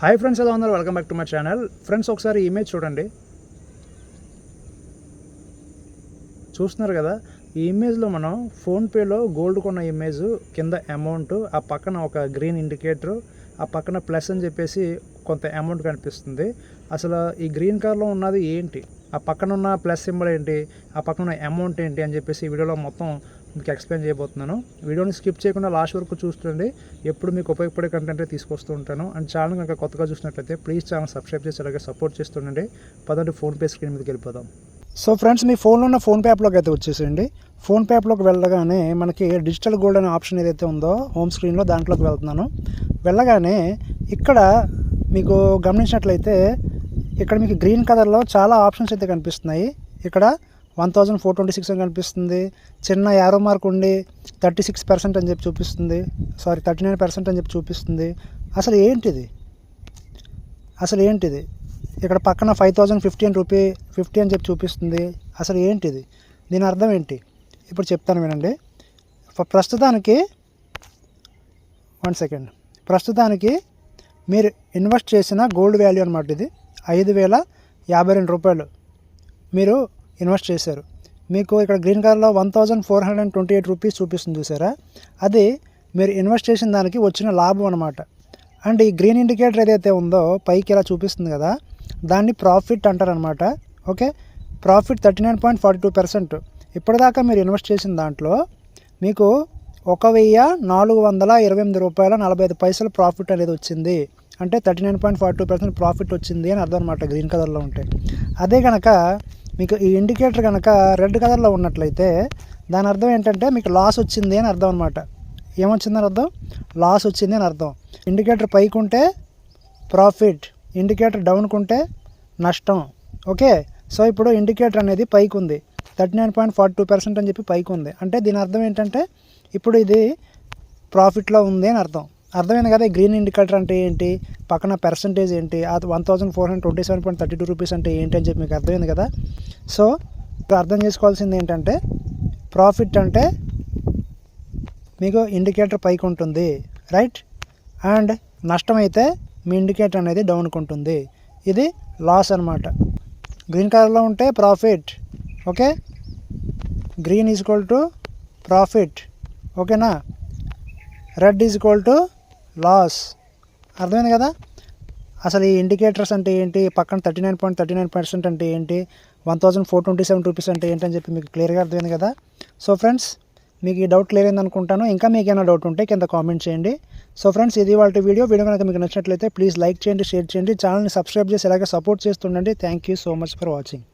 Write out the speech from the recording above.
Hi friends ఎలా ఉన్నారు? Welcome back to my channel friends ఒకసారి ఈ ఇమేజ్ చూడండి. చూస్తున్నారు కదా? ఈ ఇమేజ్లో మనం ఫోన్పేలో గోల్డ్ కొన్న ఇమేజ్ కింద అమౌంట్ ఆ పక్కన ఒక గ్రీన్ ఇండికేటర్ ఆ పక్కన ప్లస్ అని చెప్పేసి కొంత అమౌంట్ కనిపిస్తుంది. అసలు ఈ గ్రీన్ కలర్లో ఉన్నది ఏంటి? ఆ పక్కన ఉన్న ప్లస్ సింబల్ ఏంటి ఆ పక్కన ఉన్న అమౌంట్ ఏంటి అని చెప్పేసి ఈ వీడియోలో మొత్తం మీకు ఎక్స్ప్లెయిన్ చేయబోతున్నాను. వీడియోని స్కిప్ చేయకుండా లాస్ట్ వరకు చూస్తుండండి. ఎప్పుడు మీకు ఉపయోగపడే కంటెంట్ తీసుకొస్తూ ఉంటాను. అండ్ ఛానల్ కనుక కొత్తగా చూసినట్లయితే ప్లీజ్ ఛానల్ సబ్స్క్రైబ్ చేసి అలాగే సపోర్ట్ చేస్తుండండి. పదండి ఫోన్పే స్క్రీన్ మీదకి వెళ్ళిపోదాం. సో ఫ్రెండ్స్ మీ ఫోన్లో ఉన్న ఫోన్పే యాప్లోకి అయితే వచ్చేసేయండి. ఫోన్పే యాప్లోకి వెళ్ళగానే మనకి డిజిటల్ గోల్డ్ అనే ఆప్షన్ ఏదైతే ఉందో హోమ్ స్క్రీన్లో దాంట్లోకి వెళ్తున్నాను. వెళ్ళగానే ఇక్కడ మీకు గమనించినట్లయితే ఇక్కడ మీకు గ్రీన్ కలర్లో చాలా ఆప్షన్స్ అయితే కనిపిస్తున్నాయి. ఇక్కడ one thousand four twenty six అని కనిపిస్తుంది. చిన్న యారో మార్క్ ఉండి థర్టీ సిక్స్ పర్సెంట్ అని చెప్పి చూపిస్తుంది. సారీ థర్టీ నైన్ పర్సెంట్ అని చెప్పి చూపిస్తుంది. అసలు ఏంటిది? అసలు ఏంటిది? ఇక్కడ పక్కన five thousand fifteen rupee fifty అని చెప్పి చూపిస్తుంది. అసలు ఏంటిది? దీని అర్థం ఏంటి? ఇప్పుడు చెప్తాను వినండి. ప్రస్తుతానికి వన్ సెకండ్. ప్రస్తుతానికి మీరు ఇన్వెస్ట్ చేసిన గోల్డ్ వాల్యూ అనమాట ఇది. ఐదు వేల యాభై రెండు రూపాయలు మీరు ఇన్వెస్ట్ చేశారు. మీకు ఇక్కడ గ్రీన్ కలర్లో one thousand four hundred and twenty eight rupees చూపిస్తుంది చూసారా? అది మీరు ఇన్వెస్ట్ చేసిన దానికి వచ్చిన లాభం అనమాట అండ్ ఈ గ్రీన్ ఇండికేటర్ ఏదైతే ఉందో పైకి ఇలా చూపిస్తుంది కదా దాన్ని ప్రాఫిట్ అంటారనమాట okay? Profit thirty nine point forty two percent. ఇప్పటిదాకా మీరు ఇన్వెస్ట్ చేసిన దాంట్లో మీకు ఒక వెయ్యి నాలుగు వందల ఇరవై ఎనిమిది రూపాయల నలభై ఐదు పైసలు ప్రాఫిట్ అనేది వచ్చింది. అంటే thirty nine point forty two percent profit వచ్చింది అని అర్థం అనమాట గ్రీన్ కలర్లో ఉంటే. అదే కనుక మీకు ఈ ఇండికేటర్ కనుక రెడ్ కలర్లో ఉన్నట్లయితే దాని అర్థం ఏంటంటే మీకు లాస్ వచ్చింది అని అర్థం అనమాట ఏమొచ్చిందని అర్థం? లాస్ వచ్చింది అని అర్థం. ఇండికేటర్ పైకి ఉంటే ప్రాఫిట్ ఇండికేటర్ డౌన్కి ఉంటే నష్టం. ఓకే? సో ఇప్పుడు ఇండికేటర్ అనేది పైకి ఉంది thirty nine point forty two percent అని చెప్పి పైకి ఉంది అంటే దీని అర్థం ఏంటంటే ఇప్పుడు ఇది ప్రాఫిట్లో ఉంది అని అర్థం. అర్థమైంది కదా గ్రీన్ ఇండికేటర్ అంటే ఏంటి? పక్కన పర్సంటేజ్ ఏంటి? అది one thousand four hundred twenty seven point thirty two rupees అంటే ఏంటి అని చెప్పి మీకు అర్థమైంది కదా? సో ఇప్పుడు అర్థం చేసుకోవాల్సింది ఏంటంటే ప్రాఫిట్ అంటే మీకు ఇండికేటర్ పైకి ఉంటుంది రైట్ అండ్ నష్టమైతే మీ ఇండికేటర్ అనేది డౌన్కి ఉంటుంది. ఇది లాస్ అనమాట గ్రీన్ కలర్లో ఉంటే profit okay? Green is equal to profit ఓకేనా? Red is equal to loss అర్థమైంది కదా? అసలు ఈ ఇండికేటర్స్ అంటే ఏంటి? పక్కన thirty nine point thirty nine percent అంటే ఏంటి? One thousand four twenty seven rupees అంటే ఏంటని చెప్పి మీకు క్లియర్గా అర్థమైంది కదా? సో ఫ్రెండ్స్ మీకు ఈ డౌట్ క్లియర్ అయింది అనుకుంటాను. ఇంకా మీకు ఏమైనా డౌట్ ఉంటే కింద కామెంట్ చేయండి. సో ఫ్రెండ్స్ ఇది వాళ్ళ వీడియో వీడియో కనుక మీకు నచ్చినట్లయితే ప్లీజ్ లైక్ చేయండి షేర్ చేయండి. ఛానల్ని సబ్స్క్రైబ్ చేసి ఇలాగే support చేస్తుండండి. Thank you so much for watching